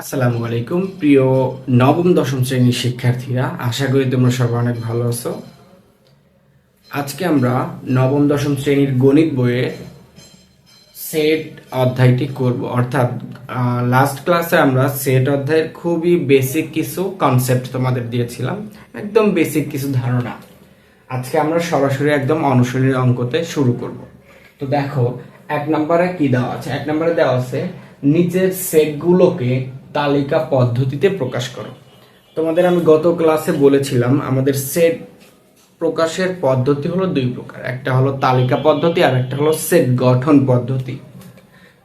আসসালামু আলাইকুম, প্রিয় নবম, দশম শ্রেণির শিক্ষার্থীরা। আশা করি তোমরা সবাই অনেক ভালো আছো। আজকে আমরা নবম, দশম শ্রেণির গণিত বইয়ে সেট অধ্যায়টি করব। অর্থাৎ লাস্ট ক্লাসে আমরা সেট অধ্যায়ের খুবই বেসিক কিছু কনসেপ্ট তোমাদের দিয়েছিলাম। একদম বেসিক কিছু ধারণা। আজকে আমরা সরাসরি একদম অনুশীলনের অঙ্কতে শুরু করব। তো দেখো, এক নম্বরে কি দেওয়া আছে? এক নম্বরে দেওয়া আছে, নিচের সেটগুলোকে তালিকা পদ্ধতিতে প্রকাশ করো। তোমাদের আমি গত ক্লাসে বলেছিলাম, আমাদের সেট প্রকাশের পদ্ধতি হলো দুই প্রকার। একটা হলো তালিকা পদ্ধতি আর একটা হলো সেট গঠন পদ্ধতি।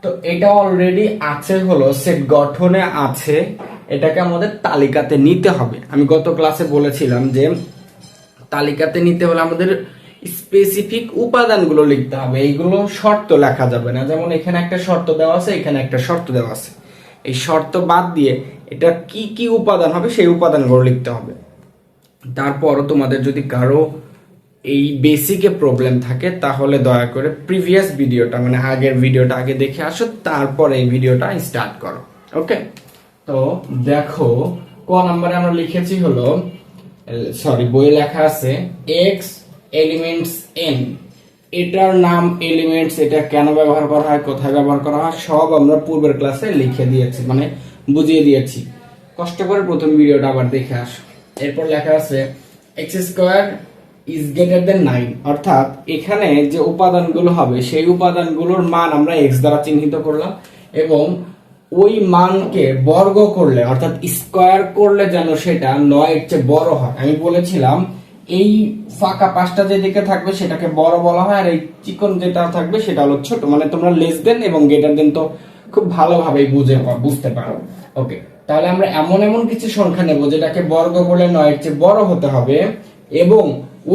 তো এটা অলরেডি আছে হলো সেট গঠনে আছে, এটাকে আমাদের তালিকাতে নিতে হবে। আমি গত ক্লাসে বলেছিলাম যে তালিকাতে নিতে হলে আমাদের স্পেসিফিক উপাদানগুলো লিখতে হবে। এইগুলো শর্ত লেখা যাবে না। যেমন এখানে একটা শর্ত দেওয়া আছে, এখানে একটা শর্ত দেওয়া আছে। এই শর্ত বাদ দিয়ে এটা কি কি উপাদান হবে, সেই উপাদানগুলো লিখতে হবে। তারপরও তোমাদের যদি কারও এই বেসিকে প্রবলেম থাকে, তাহলে দয়া করে প্রিভিয়াস ভিডিওটা মানে আগের ভিডিওটা আগে দেখে আসো, তারপর এই ভিডিওটা স্টার্ট করো। ওকে তো দেখো, ক নাম্বারে আমরা লিখেছি হলো সরি বইয়ে লেখা আছে এক্স এলিমেন্টস এন এটার নাম এলিমেন্টস, এটা কেন ব্যবহার করা হয়, কোথায় ব্যবহার করা হয়, সব আমরা পূর্বের ক্লাসে লিখে দিয়েছি মানে বুঝিয়ে দিয়েছি। কষ্ট করে প্রথম ভিডিওটা আবার দেখে আসো। এরপর লেখা আছে X square is greater than nine অর্থাৎ এখানে যে উপাদানগুলো হবে, সেই উপাদানগুলোর মান আমরা এক্স দ্বারা চিহ্নিত করলাম এবং ওই মানকে বর্গ করলে, অর্থাৎ স্কোয়ার করলে যেন সেটা নয়ের চেয়ে বড় হয়। আমি বলেছিলাম এই ফাঁকা পাঁচটা যেদিকে থাকবে সেটাকে বড় বলা হয়, আর এই চিকন যেটা থাকবে সেটা হলো ছোট। মানে তোমরা লেস দেন এবং গ্রেটার দেন তো খুব ভালোভাবেই বুঝে বুঝতে পারো। ওকে তাহলে আমরা এমন এমন কিছু সংখ্যা নেব যেটাকে বর্গ করলে নয়ের চেয়ে বড় হতে হবে এবং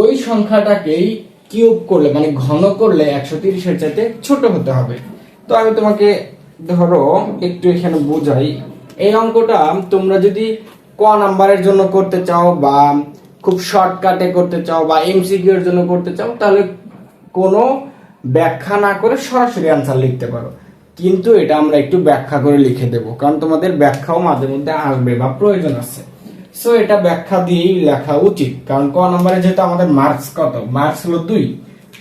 ওই সংখ্যাটাকেই কিউব করলে মানে ঘন করলে একশো তিরিশের চাইতে ছোট হতে হবে। তো আমি তোমাকে ধরো একটু এখানে বোঝাই। এই অঙ্কটা তোমরা যদি ক নাম্বারের জন্য করতে চাও বা খুব শর্টকাটে করতে চাও বা এমসিকিউ এর জন্য করতে চাও, তাহলে কোনো ব্যাখ্যা না করে সরাসরি অ্যান্সার লিখতে পারো। কিন্তু এটা আমরা একটু ব্যাখ্যা করে লিখে দেব, কারণ তোমাদের ব্যাখ্যাও মাঝে মধ্যে আসবে বা প্রয়োজন আছে। সো এটা ব্যাখ্যা দিয়েই লেখা উচিত, কারণ ক নম্বরে যেহেতু আমাদের মার্কস কত? মার্কস হলো দুই।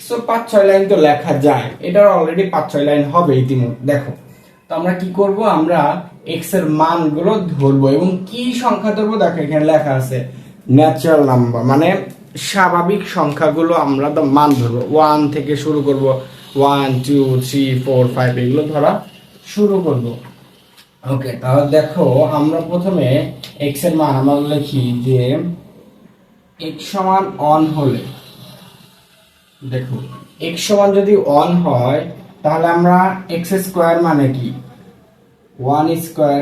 সো পাঁচ, ছয় লাইন তো লেখা যায়। এটার অলরেডি পাঁচ, ছয় লাইন হবে ইতিমধ্যে। দেখো, তো আমরা কি করব? আমরা এক্সের মানগুলো ধরবো এবং কি সংখ্যা ধরবো? দেখো, এখানে লেখা আছে ন্যাচারাল নাম্বার মানে স্বাভাবিক সংখ্যাগুলো আমরা তো মান ধরবো। ওয়ান থেকে শুরু করব। One two three four five এগুলো ধরা শুরু করব। ওকে তাহলে দেখো, আমরা প্রথমে এক্সের মান আমরা লিখি যে এক্স সমান অন হলে, দেখো এক্স সমান যদি অন হয়, তাহলে আমরা এক্স স্কোয়ার মানে কি? ওয়ান স্কোয়ার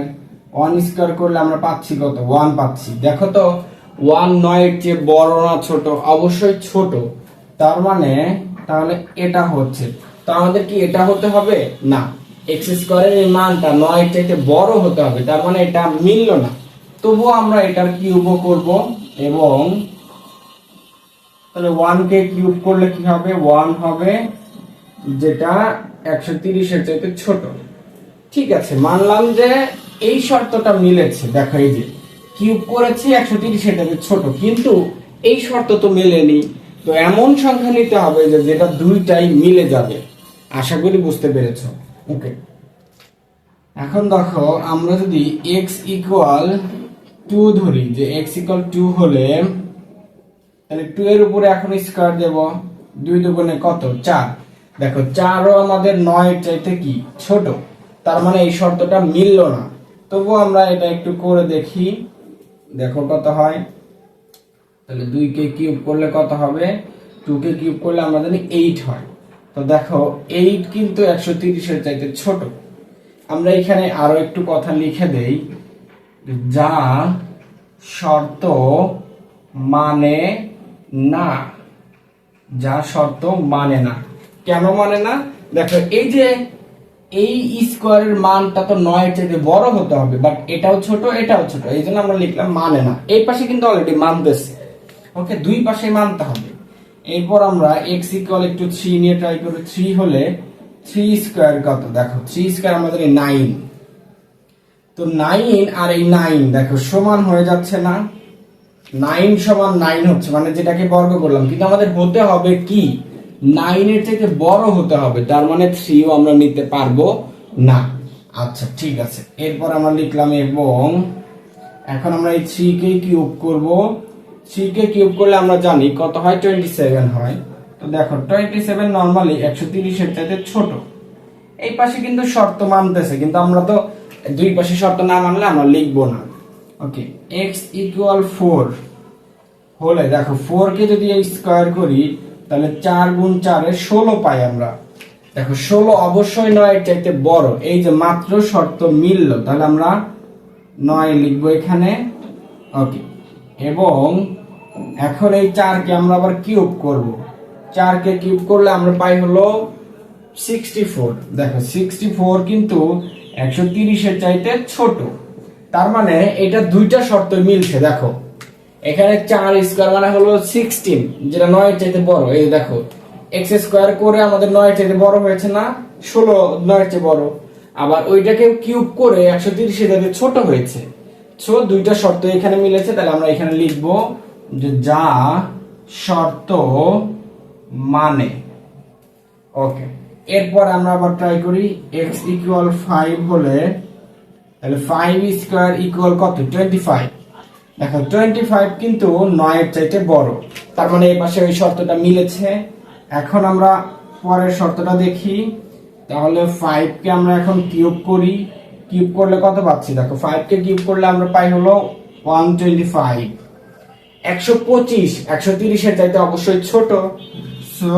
ওয়ান স্কোয়ার করলে আমরা পাচ্ছি কত? ওয়ান পাচ্ছি। দেখো তো ওয়ান নয়ের চেয়ে বড় না ছোট? অবশ্যই ছোট। তার মানে তাহলে এটা হচ্ছে। তো আমাদের কি এটা হতে হবে? না। এক্স স্কোয়ারের এই মানটা নয়ের চাইতে বড় হতে হবে। তার মানে এটা মিলল না। তবুও আমরা এটার কিউব করব এবং তাহলে ওয়ান কে কিউব করলে কি হবে? ওয়ান হবে যেটা একশো তিরিশের চাইতে ছোট। ঠিক আছে, মানলাম যে এই শর্তটা মিলেছে। দেখো এই যে কিউব করেছি একশো তিরিশের চাইতে ছোট। কিন্তু এই শর্ত তো মেলেনি। তো এমন সংখ্যা নিতে হবে যে যেটা দুইটাই মিলে যাবে। আশা করি বুঝতে পেরেছ। ওকে। এখন দেখো, আমরা যদি এক্স ইকুয়াল টু ধরি, যে এক্স ইকুয়াল টু হলে তাহলে টু এর উপরে এখন স্কোয়ার দেব। দুই দুগুণে কত? চার। দেখো, চারও আমাদের নয় চাইতে কি? ছোট। তার মানে এই শর্তটা মিলল না। তবুও আমরা এটা একটু করে দেখি। দেখো কত হয়? তাহলে দুই কে কিউব করলে কত হবে? টু কে কিউব করলে আমরা জানি এইট হয়। তো দেখো এইট কিন্তু একশো তিরিশের চাইতে ছোট। আমরা এখানে আরও একটু কথা লিখে দেই। যা শর্ত মানে না। যা শর্ত মানে না। কেন মানে না? দেখো এই যে এই স্কোয়ারের মানটা তো নয়ের চাইতে বড় হতে হবে বাট এটাও ছোট এটাও ছোট, এই জন্য আমরা লিখলাম মানে না। এই পাশে কিন্তু অলরেডি মানতেছে। ওকে দুই পাশে মানতে হবে। এরপর আমরা এক্স ইকুয়াল একটু থ্রি নিয়ে ট্রাই করি। থ্রি হলে থ্রি স্কোয়ার কত? দেখো থ্রি স্কোয়ার আমাদের নাইন তো নাইন আর এই নাইন দেখো, সমান হয়ে যাচ্ছে না। নাইন সমান নাইন হচ্ছে মানে যেটাকে বর্গ করলাম। কিন্তু আমাদের হতে হবে কি? নাইনের থেকে বড় হতে হবে, তার মানে থ্রিও আমরা নিতে পারব না। আচ্ছা ঠিক আছে। এরপর আমরা লিখলাম এবং এখন আমরা এই থ্রি কে কিউব করব। থ্রি কে কিউব করলে আমরা জানি কত হয়? টোয়েন্টি সেভেন হয়। তো দেখো টোয়েন্টি সেভেন নর্মালি একশো তিরিশের চাইতে ছোট। এই পাশে কিন্তু শর্ত মানতেছে, কিন্তু আমরা তো দুই পাশে শর্ত না মানলে আমরা লিখব না। ওকে এক্স ইকুয়াল ফোর হলে দেখো ফোর কে যদি স্কোয়ার করি তাহলে চার গুণ চারে ষোলো পাই আমরা। দেখো, ষোলো অবশ্যই নয় চাইতে বড়। এই যে মাত্র শর্ত মিলল, তাহলে আমরা নয় লিখব এখানে। ওকে। এবং এখন এই চারকে আমরা আবার কিউব করব। চারকে কিউব করলে আমরা পাই হলো সিক্সটি ফোর। দেখো, সিক্সটি ফোর কিন্তু একশো তিরিশের চাইতে ছোট। তার মানে এটা দুইটা শর্ত মিলছে, দেখো। এখানে চার স্কোয়ার মানে হলো সিক্সটিন যেটা নয়ের চাইতে বড়। এই দেখো এক্স স্কোয়ার করে আমাদের নয়ের চাইতে বড় হয়েছে না? ষোলো নয়ের চেয়ে বড়। আবার ওইটাকে কিউব করে একশো তিরিশের চাইতে ছোট হয়েছে। সো দুইটা শর্ত এখানে মিলেছে, তাহলে আমরা এখানে লিখব যে যা শর্ত মানে। ওকে এরপর আমরা আবার ট্রাই করি এক্স ইকুয়াল ফাইভ হলে, তাহলে ফাইভ স্কোয়ার ইকুয়াল কত? টোয়েন্টি ফাইভ দেখো টোয়েন্টি ফাইভ কিন্তু নয়ের চাইতে বড়। তার মানে এই পাশে ওই শর্তটা মিলেছে। এখন আমরা পরের শর্তটা দেখি। তাহলে ফাইভ কে আমরা এখন কিউব করি। কিউব করলে কত পাচ্ছি? দেখো ফাইভ কে কিউব করলে আমরা পাই হলো ওয়ান টোয়েন্টি ফাইভ একশো পঁচিশ, একশো তিরিশের চাইতে অবশ্যই ছোট। সো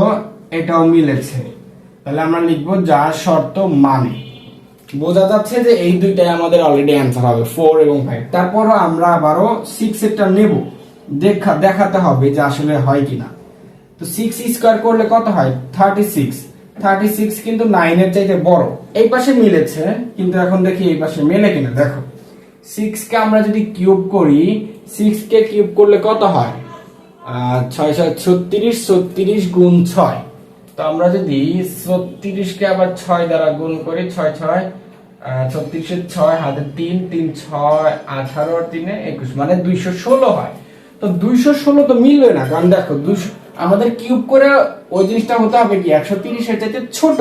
এটাও মিলেছে। তাহলে আমরা লিখব যা শর্ত মানে। বোঝা যাচ্ছে যে এই দুইটাই আমাদের অলরেডি অ্যান্সার হবে ফোর এবং ফাইভ তারপরও আমরা আবারও সিক্স এরটা নেব। দেখা, দেখাতে হবে যে আসলে হয় কিনা। তো সিক্স স্কোয়ার করলে কত হয়? থার্টি সিক্স থার্টি সিক্স কিন্তু নাইনের চাইতে বড়। এই পাশে মিলেছে, কিন্তু এখন দেখি এই পাশে মেলে কিনা, দেখো। সিক্স কে আমরা যদি কিউব করি সিক্স কে কিউব করলে কত হয়? ছয় ছয় ছত্রিশ ছত্রিশ গুণ ছয়। তো আমরা যদি ছত্রিশকে আবার ছয় দ্বারা গুণ করি, ছয় ছয় ছত্রিশের ছয়, হাতে তিন তিন ছয়, আঠারো তিনে একুশ মানে দুইশো ষোলো হয়। তো দুইশো ষোলো তো মিলবে না, কারণ দেখো দুইশো, আমাদের কিউব করে ওই জিনিসটা হতে হবে কি? একশো তিরিশের চাইতে ছোট,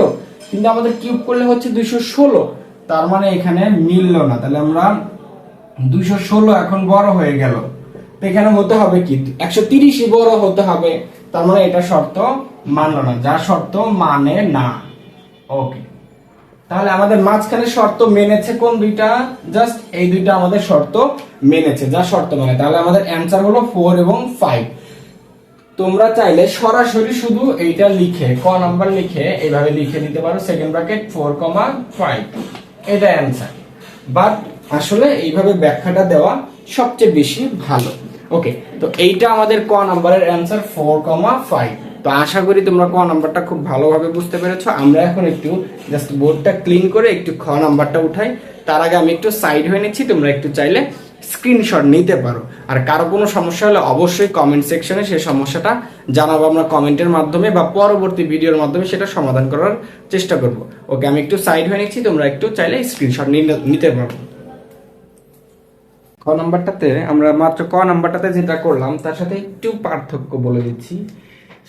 কিন্তু আমাদের কিউব করলে হচ্ছে দুইশো ষোলো, তার মানে এখানে মিললো না। তাহলে আমরা দুইশো ষোলো এখন বড় হয়ে গেল। এখানে হতে হবে কি? একশো তিরিশই বড় হতে হবে। তার মানে এটা শর্ত মানলো না। যা শর্ত মানে না। ওকে তাহলে আমাদের মাঝখানে শর্ত মেনেছে কোন দুইটা? জাস্ট এই দুইটা আমাদের শর্ত মেনেছে। যা শর্ত মানে। তাহলে আমাদের অ্যান্সার হলো ফোর এবং ফাইভ তোমরা চাইলে সরাসরি শুধু এইটা লিখে, ক নাম্বার লিখে এইভাবে লিখে দিতে পারো। Second bracket four comma five এটা অ্যান্সার বাট আসলে এইভাবে ব্যাখ্যাটা দেওয়া সবচেয়ে বেশি ভালো। ওকে তো এইটা আমাদের ক নাম্বারের অ্যান্সার ফোর কমা ফাইভ তো আশা করি তোমরা ক নাম্বারটা খুব ভালোভাবে বুঝতে পেরেছ। আমরা এখন একটু জাস্ট বোর্ডটা ক্লিন করে একটু খ নাম্বারটা উঠাই। তার আগে আমি একটু সাইড হয়ে নিচ্ছি, তোমরা একটু চাইলে স্ক্রিনশট নিতে পারো। আর কারও কোনো সমস্যা হলে অবশ্যই কমেন্ট সেকশনে সেই সমস্যাটা জানাব। আমরা কমেন্টের মাধ্যমে বা পরবর্তী ভিডিওর মাধ্যমে সেটা সমাধান করার চেষ্টা করব। ওকে আমি একটু সাইড হয়ে নিচ্ছি, তোমরা একটু চাইলে স্ক্রিনশট নিতে পারো। ক নাম্বারটাতে, আমরা মাত্র ক নাম্বারটাতে যেটা করলাম, তার সাথে একটু পার্থক্য বলে দিচ্ছি।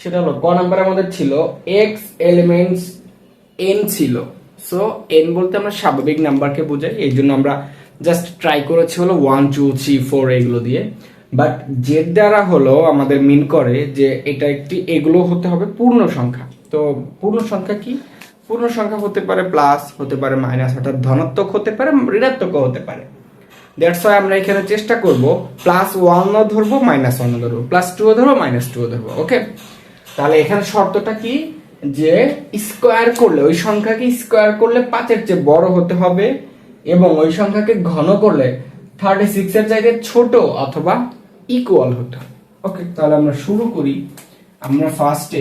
সেটা হলো, ক নাম্বার আমাদের ছিল এক্স এলিমেন্টস এন ছিল। সো এন বলতে আমরা স্বাভাবিক নাম্বারকে বোঝাই, এই জন্য আমরা জাস্ট ট্রাই করেছি হলো ওয়ান টু থ্রি ফোর এগুলো দিয়ে। বাট জেড দ্বারা হলো আমাদের মিন করে যে এটা একটি, এগুলো হতে হবে পূর্ণ সংখ্যা। তো পূর্ণ সংখ্যা কি? পূর্ণ সংখ্যা হতে পারে প্লাস হতে পারে মাইনাস অর্থাৎ ধনাত্মক হতে পারে ঋণাত্মক হতে পারে। দ্যাটস ওয়াই আমরা এখানে চেষ্টা করব প্লাস ওয়ানও ধরবো মাইনাস ওয়ানও ধরবো প্লাস টুও ধরবো মাইনাস টুও ধরবো ওকে তাহলে এখানে শর্তটা কি? যে স্কোয়ার করলে, ওই সংখ্যাকে স্কোয়ার করলে পাঁচের চেয়ে বড় হতে হবে এবং ওই সংখ্যাকে ঘন করলে থার্টি সিক্সের জায়গায় ছোট অথবা ইকুয়াল হতে হবে ওকে তাহলে আমরা শুরু করি। আমরা ফার্স্টে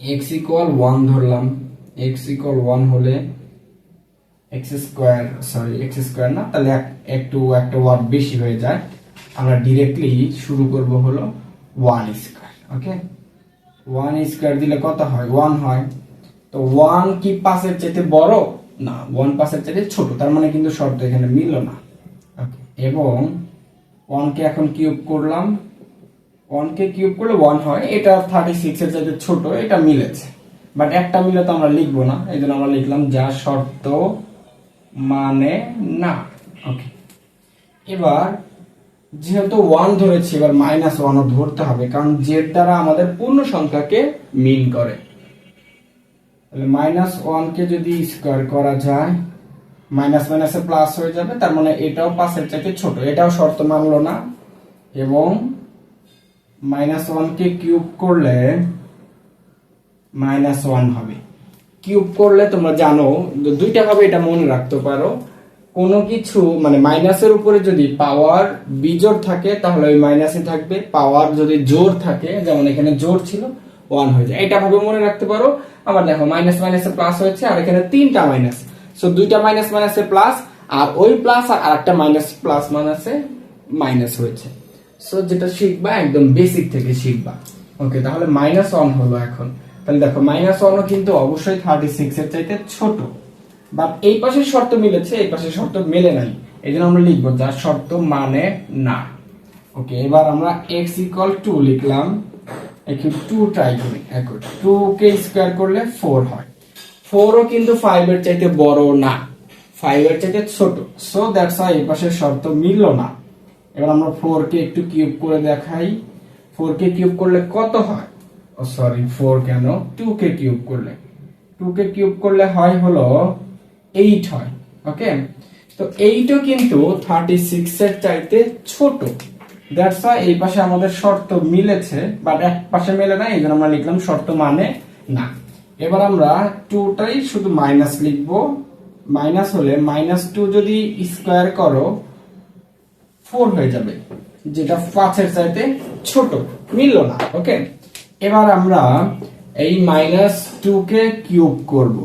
এক্স ইকুয়াল ওয়ান ধরলাম এক্স ইকুয়াল ওয়ান হলে x square sorry x square না তাহলে এক- একটু একটা ওয়ার্ড বেশি হয়ে যায়। আমরা ডিরেক্টলি শুরু করব হলো one square okay one square দিলে কত হয়? ওয়ান হয়। তো ওয়ান কি পাঁচের চেয়ে বড়? না ওয়ান পাঁচের চাইতে ছোট তার মানে কিন্তু শর্ত এখানে মিলল না। Okay, এবং ওয়ানকে এখন কিউব করলাম। ওয়ানকে কিউব করলে ওয়ান হয়। এটা থার্টি সিক্স এর চাইতে ছোট এটা মিলেছে। বাট একটা মিলে তো আমরা লিখব না এই জন্য আমরা লিখলাম যা শর্ত মানে না। ওকে এবার যেহেতু ওয়ান ধরেছি, এবার মাইনাস ওয়ানও ধরতে হবে, কারণ জেড দ্বারা আমাদের পূর্ণ সংখ্যাকে মিন করে। তাহলে মাইনাস ওয়ানকে যদি স্কোয়ার করা যায় মাইনাস মাইনাসে প্লাস হয়ে যাবে, তার মানে এটাও পাঁচের চাইতে ছোট, এটাও শর্ত মানলো না। এবং মাইনাস ওয়ানকে কিউব করলে মাইনাস ওয়ান হবে। কিউব করলে তোমরা জানো দুইটা ভাবে এটা মনে রাখতে পারো। কোনো কিছু মানে মাইনাসের উপরে যদি পাওয়ার বিজোর থাকে, তাহলে ওই মাইনাসে থাকবে। পাওয়ার যদি জোর থাকে, যেমন এখানে জোর ছিল ওয়ান হয়ে যায়। এটা ভাবে মনে রাখতে পারো। আবার দেখো মাইনাস মাইনাসে প্লাস হয়েছে, আর এখানে তিনটা মাইনাস সো দুইটা মাইনাস মাইনাসে প্লাস আর ওই প্লাস আর আরেকটা মাইনাস প্লাস মাইনাসে মাইনাস হয়েছে। সো যেটা শিখবা, একদম বেসিক থেকে শিখবা। ওকে তাহলে মাইনাস ওয়ান হলো এখন। তাহলে দেখো মাইনাস ওয়ানও কিন্তু অবশ্যই থার্টি সিক্স এর চাইতে ছোট। বাট এই পাশের শর্ত মিলেছে, এই পাশের শর্ত মেলে নাই। এই জন্য আমরা লিখব যার শর্ত মানে না। ওকে এবার আমরা এক্স ইকুয়াল টু লিখলাম। একটু টু ট্রাই করি টু কে স্কোয়ার করলে ফোর হয়। ফোরও কিন্তু ফাইভ এর চাইতে বড় না। ফাইভ এর চাইতে ছোট। সো দ্যাটস ওয়াই এই পাশের শর্ত মিললো না। এবার আমরা ফোর কে একটু কিউব করে দেখাই। ফোর কে কিউব করলে কত হয়? সরি ফোর কেন? টু কে কিউব করলে। টু কে কিউব করলে হয় হলো এইট হয় ওকে তো এইটও কিন্তু থার্টি সিক্স এর চাইতে ছোট। দ্যাটস ওয়াই এই পাশে আমাদের শর্ত মিলেছে বাট এক পাশে মেলে না এই জন্য আমরা লিখলাম শর্ত মানে না। এবার আমরা টুটাই শুধু মাইনাস লিখব। মাইনাস হলে মাইনাস টু যদি স্কোয়ার করো ফোর হয়ে যাবে, যেটা পাঁচের চাইতে ছোট। মিললো না ওকে এবার আমরা এই মাইনাস টু কে কিউব করব।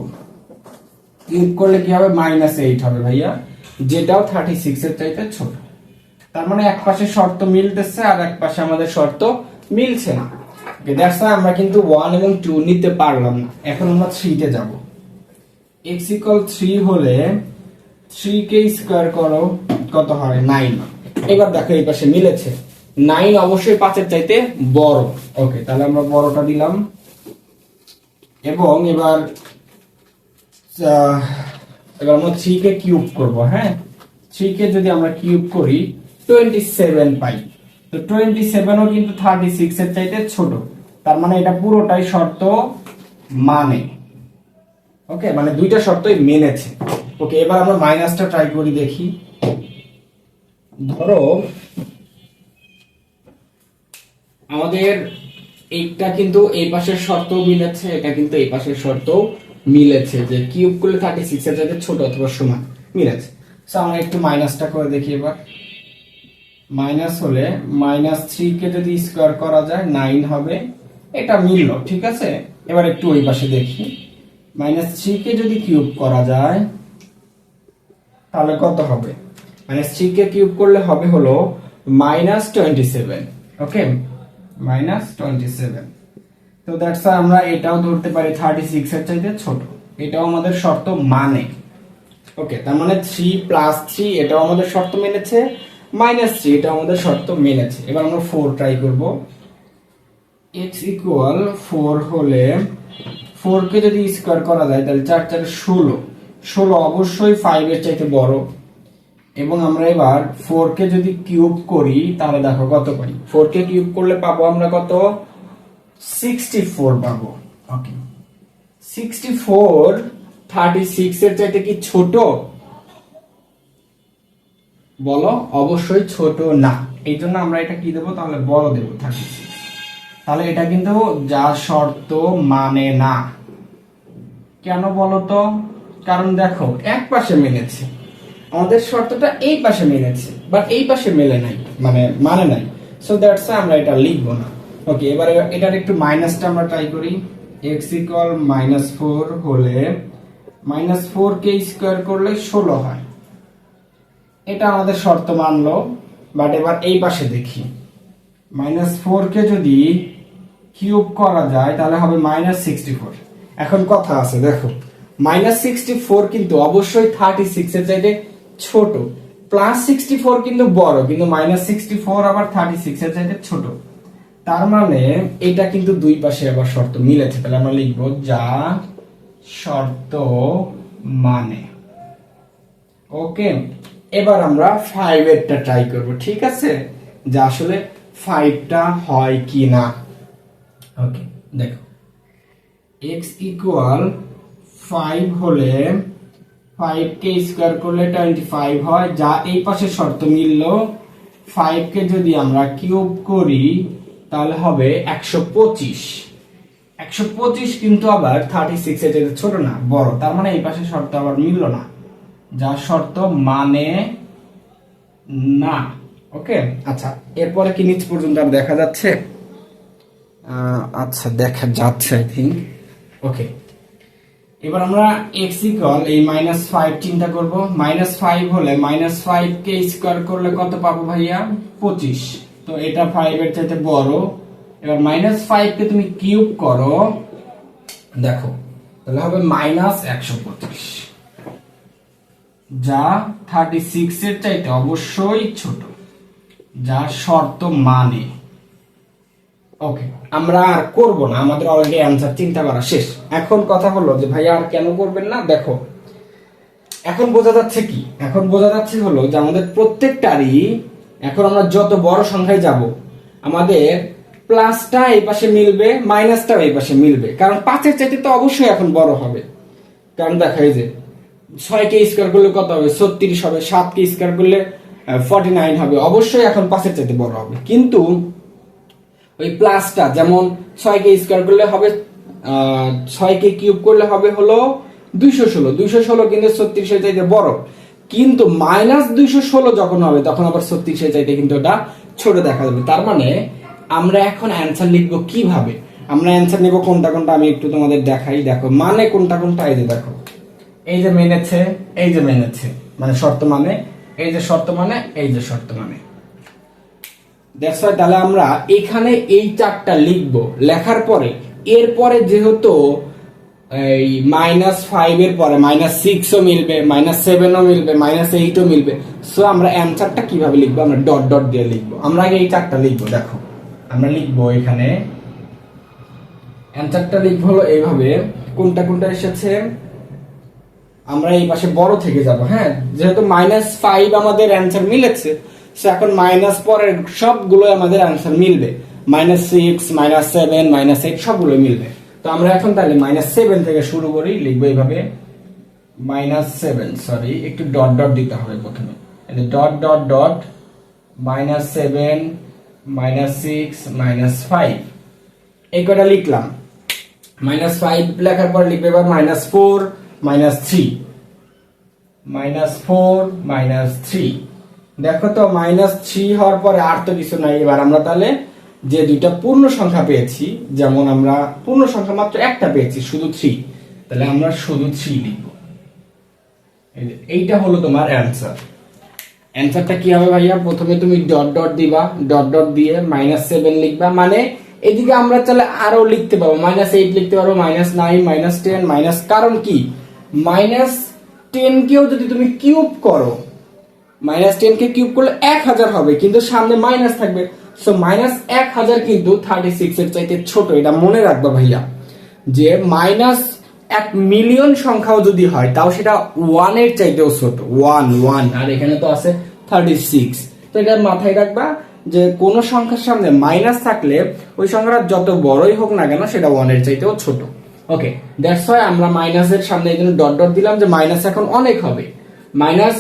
কিউব করলে কি হবে? মাইনাস এইট হবে ভাইয়া। যেটাও থার্টি সিক্স এর চাইতে ছোট। তার মানে এক পাশে শর্ত মিলতেছে আর এক পাশে আমাদের শর্ত মিলছে না। আমরা কিন্তু ওয়ান এবং টু নিতে পারলাম না। এখন আমরা থ্রিতে যাব। এক্স ইকুয়াল থ্রি হলে থ্রি কে স্কোয়ার করো, কত হয়? নাইন এবার দেখো এই পাশে মিলেছে। নাইন অবশ্যই পাঁচের চাইতে বড়। ওকে, তাহলে আমরা বড়টা দিলাম। এবং এবার এবার আমরা থ্রি কে কিউব করব হ্যাঁ? থ্রি কে যদি আমরা কিউব করি, টোয়েন্টি সেভেন পাই। তো টোয়েন্টি সেভেনও কিন্তু থার্টি সিক্স এর চাইতে ছোট। তার মানে এটা পুরোটাই শর্ত মানে। ওকে মানে দুইটা শর্তই মেনেছে। ওকে, এবার আমরা মাইনাসটা ট্রাই করি দেখি। ধরো আমাদের এইটা কিন্তু এই পাশের শর্ত মিলেছে, এটা কিন্তু এই পাশের শর্ত মিলেছে যে কিউব করলে থার্টি সিক্স এর চাইতে ছোট অথবা সমান, মিলেছে। সো আমরা একটু মাইনাসটা করে দেখি এবার। মাইনাস হলে মাইনাস থ্রি কে যদি স্কোয়ার করা যায় নাইন হবে, এটা মিললো, ঠিক আছে? এবার একটু ওই পাশে দেখি। মাইনাস থ্রি কে যদি কিউব করা যায়, তাহলে কত হবে? মাইনাস থ্রি কে কিউব করলে হবে হলো minus twenty seven okay minus twenty seven তো দ্যাটস আমরা এটাও ধরতে পারি থার্টি সিক্স এর চাইতে ছোট। এটাও আমাদের শর্ত মানে ওকে তার মানে থ্রি প্লাস থ্রি এটাও আমাদের শর্ত মেনেছে। মাইনাস থ্রি এটাও আমাদের শর্ত মেনেছে। এবার আমরা ফোর ট্রাই করব। এক্স ইকুয়াল ফোর হলে ফোর কে যদি স্কোয়ার করা যায়, তাহলে চার চার ষোলো। ষোলো অবশ্যই ফাইভ এর চাইতে বড়। এবং আমরা এবার ফোর কে যদি কিউব করি, তাহলে দেখো কত পাই ফোর কে কিউব করলে পাবো আমরা কত? সিক্সটি ফোর পাবো। Okay sixty four thirty six এর চাইতে কি ছোট? বলো, অবশ্যই ছোট না। এই জন্য আমরা এটা কি দেবো? তাহলে বড় দেবো থার্টি সিক্স তাহলে এটা কিন্তু যা শর্ত মানে না। কেন বলো তো? কারণ দেখো, এক পাশে মেনেছে আমাদের শর্তটা এই পাশে মেনেছে বাট এই পাশে মেলে নাই মানে মানে নাই। সো দ্যাটস আমরা এটা লিখব না। ওকে এবারে এটার একটু মাইনাসটা আমরা ট্রাই করি। এক্স ইকুয়াল মাইনাস ফোর হলে মাইনাস ফোর কে স্কোয়ার করলে ষোলো হয়। এটা আমাদের শর্ত মানলো বাট এবার এই পাশে দেখি। মাইনাস ফোর কে যদি কিউব করা যায়, তাহলে হবে মাইনাস সিক্সটি ফোর এখন কথা আছে, দেখো। মাইনাস সিক্সটি ফোর কিন্তু অবশ্যই থার্টি সিক্স এর চাইতে ছোট। প্লাস সিক্সটি ফোর কিন্তু বড়, কিন্তু মাইনাস সিক্সটি ফোর আবার থার্টি সিক্স এর চাইতে ছোট। তার মানে এটা কিন্তু দুই পাশে আবার শর্ত মিলেছে। তাহলে আমরা লিখব যা শর্ত মানে। ওকে, এবার আমরা ফাইভ এরটা ট্রাই করব, ঠিক আছে? যা আসলে ফাইভটা হয় কি না। ওকে, দেখো। এক্স ইকুয়াল ফাইভ হলে ফাইভ কে স্কোয়ার করলে টোয়েন্টি ফাইভ হয়, যা এই পাশে শর্ত মিলল। ফাইভ কে যদি আমরা কিউব করি, তাহলে হবে একশো পঁচিশ। একশো পঁচিশ কিন্তু আবার থার্টি সিক্স এর ছোট না, বড়। তার মানে এই পাশে শর্ত আবার মিলল না। যা শর্ত মানে না। ওকে? আচ্ছা এরপরে কি নিচ পর্যন্ত আর দেখা যাচ্ছে? আচ্ছা দেখা যাচ্ছে আই থিঙ্ক ওকে। এবার আমরা এক্স ইকুয়াল এই মাইনাস ফাইভ চিন্তা করব। মাইনাস ফাইভ হলে মাইনাস ফাইভ কে স্কোয়ার করলে কত পাবো ভাইয়া? পঁচিশ। তো এটা ফাইভ এর চাইতে বড়। এবার মাইনাস ফাইভ কে তুমি কিউব করো। দেখো, তাহলে হবে মাইনাস একশো পঁচিশ। যা থার্টি সিক্স এর চাইতে অবশ্যই ছোট। যা শর্ত মানে। ওকে আমরা আর করব না, আমাদের অলরেডি অ্যান্সার চিন্তা করা শেষ। এখন কথা হলো যে ভাই আর কেন করবেন না? দেখো, এখন বোঝা যাচ্ছে কি? এখন বোঝা যাচ্ছে হলো যে, আমাদের প্রত্যেকটারই এখন আমরা যত বড় সংখ্যায় যাব, আমাদের প্লাসটা এই পাশে মিলবে, মাইনাসটাও এই পাশে মিলবে। কারণ পাঁচের চাইতে তো অবশ্যই এখন বড় হবে। কারণ দেখা এই যে ছয় কে স্কোয়ার করলে কত হবে? ছত্রিশ হবে সাত কে স্কোয়ার করলে ফর্টি নাইন হবে। অবশ্যই এখন পাঁচের চাইতে বড় হবে। কিন্তু ওই প্লাসটা যেমন ছয় কে স্কোয়ার করলে হবে ছয় কে কিউব করলে হবে হলো দুইশো ষোলো। দুইশো ষোলো কিন্তু ছত্রিশের চাইতে বড়। কিন্তু মাইনাস দুইশো ষোলো যখন হবে, তখন আবার ছত্রিশের চাইতে কিন্তু ওটা ছোট দেখা যাবে। তার মানে আমরা এখন অ্যান্সার লিখব কীভাবে? আমরা অ্যান্সার নিব কোনটা কোনটা আমি একটু তোমাদের দেখাই। দেখো মানে কোনটা কোনটা, এই যে দেখো। এই যে মেনেছে এই যে মেনেছে মানে শর্ত মানে এই যে শর্ত মানে এই যে শর্ত মানে। ওয়াই তাহলে আমরা এখানে এই চারটা লিখব। লেখার পরে, এরপরে যেহেতু এই মাইনাস ফাইভ এর পরে মাইনাস সিক্সও মিলবে মাইনাস সেভেনও মিলবে মাইনাস এইটও মিলবে। সো আমরা অ্যান্সারটা কীভাবে লিখব? আমরা ডট ডট দিয়ে লিখব। আমরা আগে এই চারটা লিখব, দেখো। আমরা লিখব এখানে অ্যান্সারটা লিখব হলো এইভাবে। কোনটা কোনটা এসেছে? আমরা এই পাশে বড় থেকে যাব হ্যাঁ? যেহেতু মাইনাস ফাইভ আমাদের অ্যান্সার মিলেছে। এখন মাইনাস পরের সবগুলো আমাদের আনসার মিলবে। Minus six minus seven minus eight সবগুলো মিলবে। তো আমরা এখন তাহলে মাইনাস সেভেন থেকে শুরু করি, লিখব এইভাবে। মাইনাস সেভেন সরি একটু ডট ডট দিতে হবে প্রথমে। Dot dot dot minus seven minus six minus five এই কটা লিখলাম। মাইনাস ফাইভ লেখার পর লিখবে এবার minus four minus three minus four minus three দেখো তো মাইনাস থ্রি হওয়ার পরে আর তো কিছু নাই। এবার আমরা তাহলে যে দুইটা পূর্ণ সংখ্যা পেয়েছি, যেমন আমরা পূর্ণ সংখ্যা মাত্র একটা পেয়েছি, শুধু থ্রি তাহলে আমরা শুধু থ্রি লিখব। এই এইটা হলো তোমার অ্যান্সার অ্যান্সারটা কি হবে ভাইয়া? প্রথমে তুমি ডট ডট দিবা। ডট ডট দিয়ে মাইনাস সেভেন লিখবা। মানে এদিকে আমরা তাহলে আরও লিখতে পারব। মাইনাস এইট লিখতে পারব minus nine minus ten minus কারণ কি? মাইনাস টেন কেও যদি তুমি কিউব করো মাইনাস টেন কে কিউব করলে এক হাজার হবে, কিন্তু সামনে মাইনাস থাকবে। সো মাইনাস এক হাজার কিন্তু থার্টি সিক্স এর চাইতে ছোট, এটা মনে রাখবা ভাইয়া। যে মাইনাস এক মিলিয়ন সংখ্যাও যদি হয়, তাও সেটা ওয়ানের চাইতেও ছোট। ওয়ান ওয়ান আর এখানে তো আছে থার্টি সিক্স তো এটা মাথায় রাখবা যে কোন সংখ্যার সামনে মাইনাস থাকলে, ওই সংখ্যাটা যত বড়ই হোক না কেন, সেটা ওয়ানের চাইতেও ছোট। ওকে দ্যাটস ওয়াই আমরা মাইনাসের সামনে এই জন্য ডট ডট দিলাম যে মাইনাস এখন অনেক হবে। Minus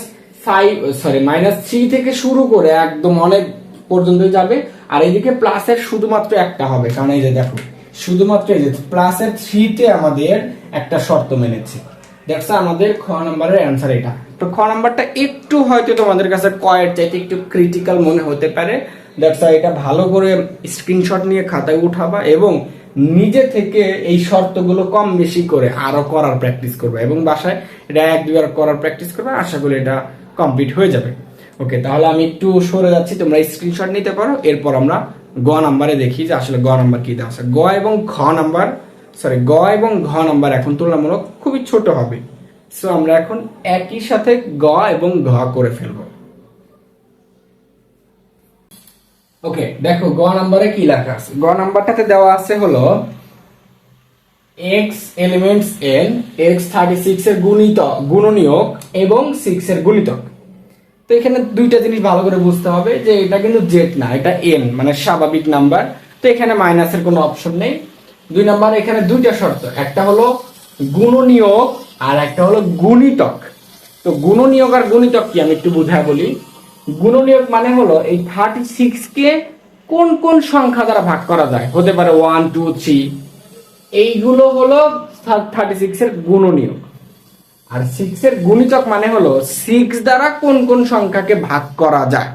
five sorry minus three থেকে শুরু করে একদম অনেক পর্যন্ত যাবে। আর এদিকে প্লাসের শুধুমাত্র একটা হবে, কারণ এই যে দেখো, শুধুমাত্র এই যে প্লাসের থ্রিতে আমাদের একটা শর্ত মেনেছে। দেখছ আমাদের খ নম্বরের অ্যান্সার এটা। তো খ নাম্বারটা একটু হয়তো তোমাদের কাছে কয়ের চাইতে একটু ক্রিটিক্যাল মনে হতে পারে। দেখছ এটা ভালো করে স্ক্রিনশট নিয়ে খাতায় উঠাবা এবং নিজে থেকে এই শর্তগুলো কম বেশি করে আরও করার প্র্যাকটিস করবে এবং বাসায় এটা এক দুবার করার প্র্যাকটিস করবে। আশা করি এটা কমপ্লিট হয়ে যাবে। ওকে তাহলে আমি একটু সরে যাচ্ছি, তোমরা স্ক্রিনশট নিতে পারো, এরপর আমরা গ নাম্বারে দেখি যে আসলে গ নাম্বার কি দেওয়া আছে। গ এবং খ নাম্বার সরি গ এবং ঘ নাম্বার এখন তুলনামূলক খুবই ছোট হবে। সো আমরা এখন একই সাথে গ এবং ঘ করে ফেলব। ওকে দেখো, গ নাম্বারে কি লেখা আছে? গ নাম্বারটাতে দেওয়া আছে হলো x elements n x thirty six এর গুণিত, গুণনীয়ক এবং সিক্স এর গুণিতক। তো এখানে দুইটা জিনিস ভালো করে বুঝতে হবে যে এটা কিন্তু জেড না, এটা এন মানে স্বাভাবিক নাম্বার। তো এখানে মাইনাসের কোনো অপশন নেই। দুই নাম্বার, এখানে দুইটা শর্ত, একটা হলো গুণনীয়ক আর একটা হলো গুণিতক। তো গুণনীয়ক আর গুণিতক কি আমি একটু বুঝায় বলি। গুণনীয়ক মানে হলো এই থার্টি সিক্স কে কোন কোন সংখ্যা দ্বারা ভাগ করা যায়? হতে পারে ওয়ান টু থ্রি এইগুলো হলো থার্টি সিক্স এর গুণনীয়ক। আর সিক্স এর গুণিতক মানে হলো সিক্স দ্বারা কোন কোন সংখ্যাকে ভাগ করা যায়।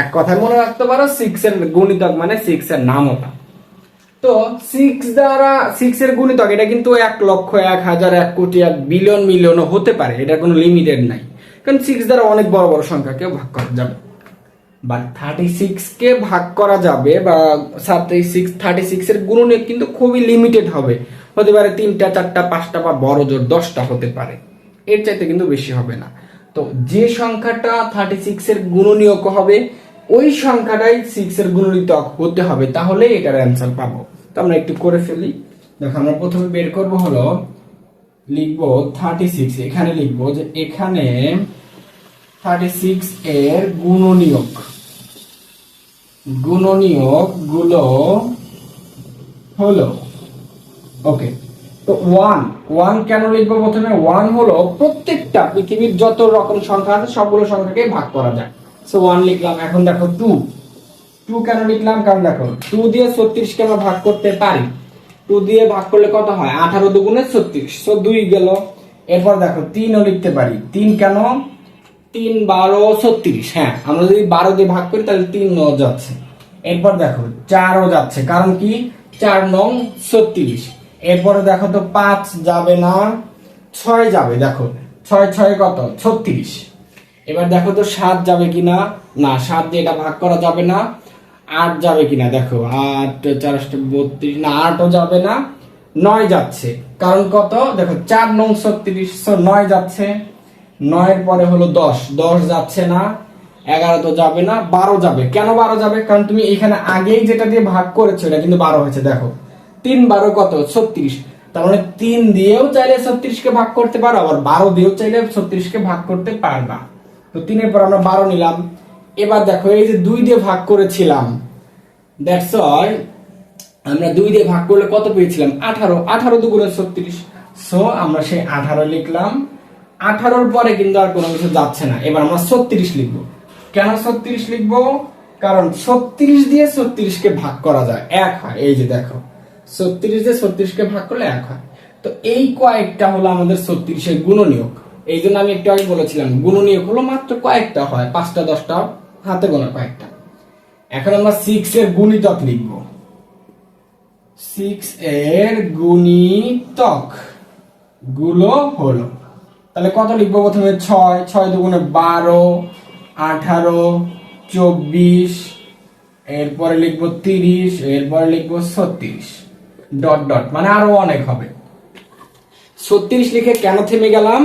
এক কথায় মনে রাখতে পারো সিক্স এর গুণিতক মানে সিক্স এর নাম ওটা তো সিক্স দ্বারা সিক্স এর গুণিতক, এটা কিন্তু এক লক্ষ, এক হাজার, এক কোটি, এক বিলিয়ন মিলিয়নও হতে পারে, এটা কোনো লিমিটেড নাই। কারণ সিক্স দ্বারা অনেক বড় বড় সংখ্যাকে ভাগ করা যাবে। বা থার্টি সিক্স কে ভাগ করা যাবে বা থার্টি সিক্স থার্টি সিক্স এর গুণনীয়ক কিন্তু খুবই লিমিটেড হবে। হতে পারে তিনটা, চারটা, পাঁচটা বা বড় জোর দশটা হতে পারে। এর চাইতে কিন্তু বেশি হবে না। তো যে সংখ্যাটা থার্টি সিক্স এর গুণনীয়ক হবে, ওই সংখ্যাটাই সিক্স এর গুণনীয়ক হতে হবে। তাহলে এটার অ্যান্সার পাবো। তো আমরা একটু করে ফেলি। দেখো, আমরা প্রথমে বের করব হলো, লিখব থার্টি সিক্স এখানে লিখব যে এখানে থার্টি সিক্স এর গুণনীয়ক। গুণনীয়কগুলো হলো ওকে তো ওয়ান ওয়ান কেন লিখব প্রথমে? ওয়ান হলো প্রত্যেকটা পৃথিবীর যত রকম সংখ্যা আছে, সবগুলো সংখ্যাকে ভাগ করা যায়। সো ওয়ান লিখলাম, এখন দেখো টু টু কেন লিখলাম? কারণ দেখো টু দিয়ে ছত্রিশকে আমরা ভাগ করতে পারি? টু দিয়ে ভাগ করলে কত হয়? আঠারো দুগুণে ছত্রিশ। সো দুই গেল। এরপর দেখো, তিনও লিখতে পারি। তিন কেন? তিন, বারো, ছত্রিশ। হ্যাঁ আমরা যদি বারো দিয়ে ভাগ করি, তাহলে তিন, ন যাচ্ছে। এরপর দেখো, চারও যাচ্ছে। কারণ কি? চার, নং, ছত্রিশ। এরপরে দেখো তো পাঁচ যাবে না, ছয় যাবে। দেখো, ছয় ছয় কত? ছত্রিশ। এবার দেখো তো সাত যাবে কিনা না? সাত দিয়ে এটা ভাগ করা যাবে না। আট যাবে কিনা দেখো, আট, চার বত্রিশ, না, আটও যাবে না, নয় যাচ্ছে। কারণ কত? দেখো, চার, নং, ছত্রিশ নয় যাচ্ছে। নয়ের পরে হলো দশ। দশ যাচ্ছে না, এগারো তো যাবে না, বারো যাবে। কেন বারো যাবে? কারণ তুমি এখানে আগেই যেটা দিয়ে ভাগ করেছ, এটা কিন্তু বারো হয়েছে, দেখো। তিন বারো কত? ছত্রিশ। তার মানে তিন দিয়েও চাইলে ছত্রিশকে ভাগ করতে পারো, আবার বারো দিয়েও চাইলে ছত্রিশকে ভাগ করতে পারবা তো তিনের পর আমরা বারো নিলাম। এবার দেখো, এই যে দুই দিয়ে ভাগ করেছিলাম দ্যাটস অল আমরা দুই দিয়ে ভাগ করলে কত পেয়েছিলাম? আঠারো। আঠারো দুগুণে ছত্রিশ। সো আমরা সেই আঠারো লিখলাম। আঠারোর পরে কিন্তু আর কোনো কিছু যাচ্ছে না। এবার আমরা ছত্রিশ লিখব। কেন ছত্রিশ লিখব? কারণ ছত্রিশ দিয়ে ছত্রিশকে ভাগ করা যায়, এক হয়। এই যে দেখো, ছত্রিশ দিয়ে ছত্রিশকে ভাগ করলে এক হয়। তো এই কয়েকটা হলো আমাদের ছত্রিশের গুণনীয়ক। এই জন্য আমি একটু আগে বলেছিলাম, গুণনীয়ক হলো মাত্র কয়েকটা হয়, পাঁচটা, দশটা, হাতে গোনা কয়েকটা। এখন আমরা সিক্স এর গুণিতক লিখব। সিক্স এর গুণিতকগুলো হলো তাহলে কত লিখব প্রথমে ছয়? ছয় দুগুণে বারো, আঠারো, চব্বিশ, এরপরে লিখব তিরিশ, এরপরে লিখব ছত্রিশ। ডট ডট মানে আরও অনেক হবে। ছত্রিশ লিখে কেন থেমে গেলাম?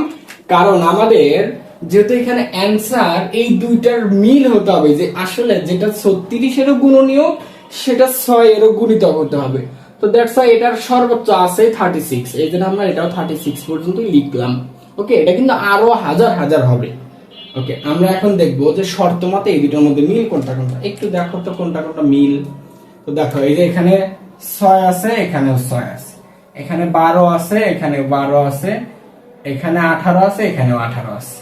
কারণ আমাদের যেহেতু এখানে অ্যান্সার এই দুইটার মিল হতে হবে যে আসলে যেটা ছত্রিশেরও গুণনীয় সেটা ছয়েরও গুণিত হতে হবে। তো ওয়াই এটার সর্বোচ্চ আছে থার্টি সিক্স এই জন্য আমরা এটাও থার্টি সিক্স পর্যন্ত লিখলাম। ওকে এটা কিন্তু আরও হাজার হাজার হবে। ওকে আমরা এখন দেখব যে শর্ত মতে এই দুটোর মধ্যে মিল কোনটা কোনটা। একটু দেখো তো কোনটা কোনটা মিল। তো দেখো, এই যে এখানে ছয় আছে, এখানেও ছয় আছে। এখানে বারো আছে, এখানে বারো আছে। এখানে আঠারো আছে, এখানেও আঠারো আছে।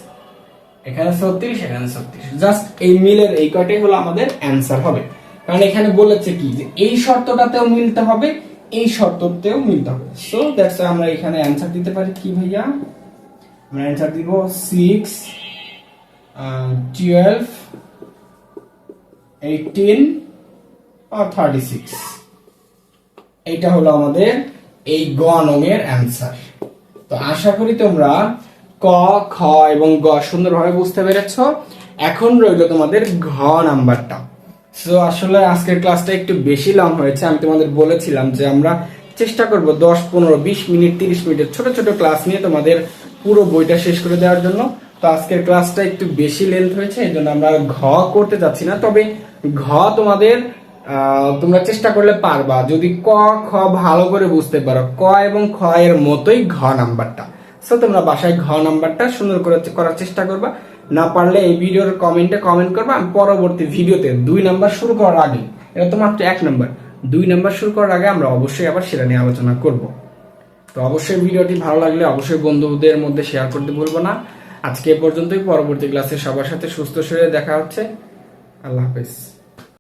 এখানে ছত্রিশ এখানে ছত্রিশ। জাস্ট এই মিলের এই কয়টাই হলো আমাদের অ্যান্সার হবে। কারণ এখানে বলেছে কি যে এই শর্তটাতেও মিলতে হবে, এই শর্ততেও মিলতে হবে। সো দ্যাটস আমরা এখানে অ্যান্সার দিতে পারি কি ভাইয়া? আমরা অ্যান্সার দিব সিক্স টুয়েলভ এইটিন আর থার্টি সিক্স এইটা হলো আমাদের এই গ নঙের অ্যান্সার তো আশা করি তোমরা ক, খ এবং গ সুন্দরভাবে বুঝতে পেরেছ। এখন রইল তোমাদের ঘ নাম্বারটা। সো আসলে আজকের ক্লাসটা একটু বেশি লং হয়েছে। আমি তোমাদের বলেছিলাম যে আমরা চেষ্টা করব দশ, পনেরো, বিশ মিনিট, তিরিশ মিনিটের ছোট ছোট ক্লাস নিয়ে তোমাদের পুরো বইটা শেষ করে দেওয়ার জন্য। তো আজকের ক্লাসটা একটু বেশি লেন্থ হয়েছে, এই জন্য আমরা ঘ করতে যাচ্ছি না। তবে ঘ তোমাদের তোমরা চেষ্টা করলে পারবা। যদি ক, খ ভালো করে বুঝতে পারো, ক এবং খ এর মতোই ঘ নাম্বারটা। সো তোমরা বাসায় ঘ নাম্বারটা সুন্দর করে করার চেষ্টা করবা। না পারলে এই ভিডিওর কমেন্টে কমেন্ট করবা। আমি পরবর্তী ভিডিওতে দুই নাম্বার শুরু করার আগে, এটা তো মাত্র এক নাম্বার, দুই নাম্বার শুরু করার আগে আমরা অবশ্যই আবার সেটা নিয়ে আলোচনা করব। তো অবশ্যই ভিডিওটি ভালো লাগলে অবশ্যই বন্ধুদের মধ্যে শেয়ার করতে ভুলবো না। আজকে এ পর্যন্তই, পরবর্তী ক্লাসে সবার সাথে সুস্থ শরীরে দেখা হচ্ছে। আল্লাহ হাফেজ।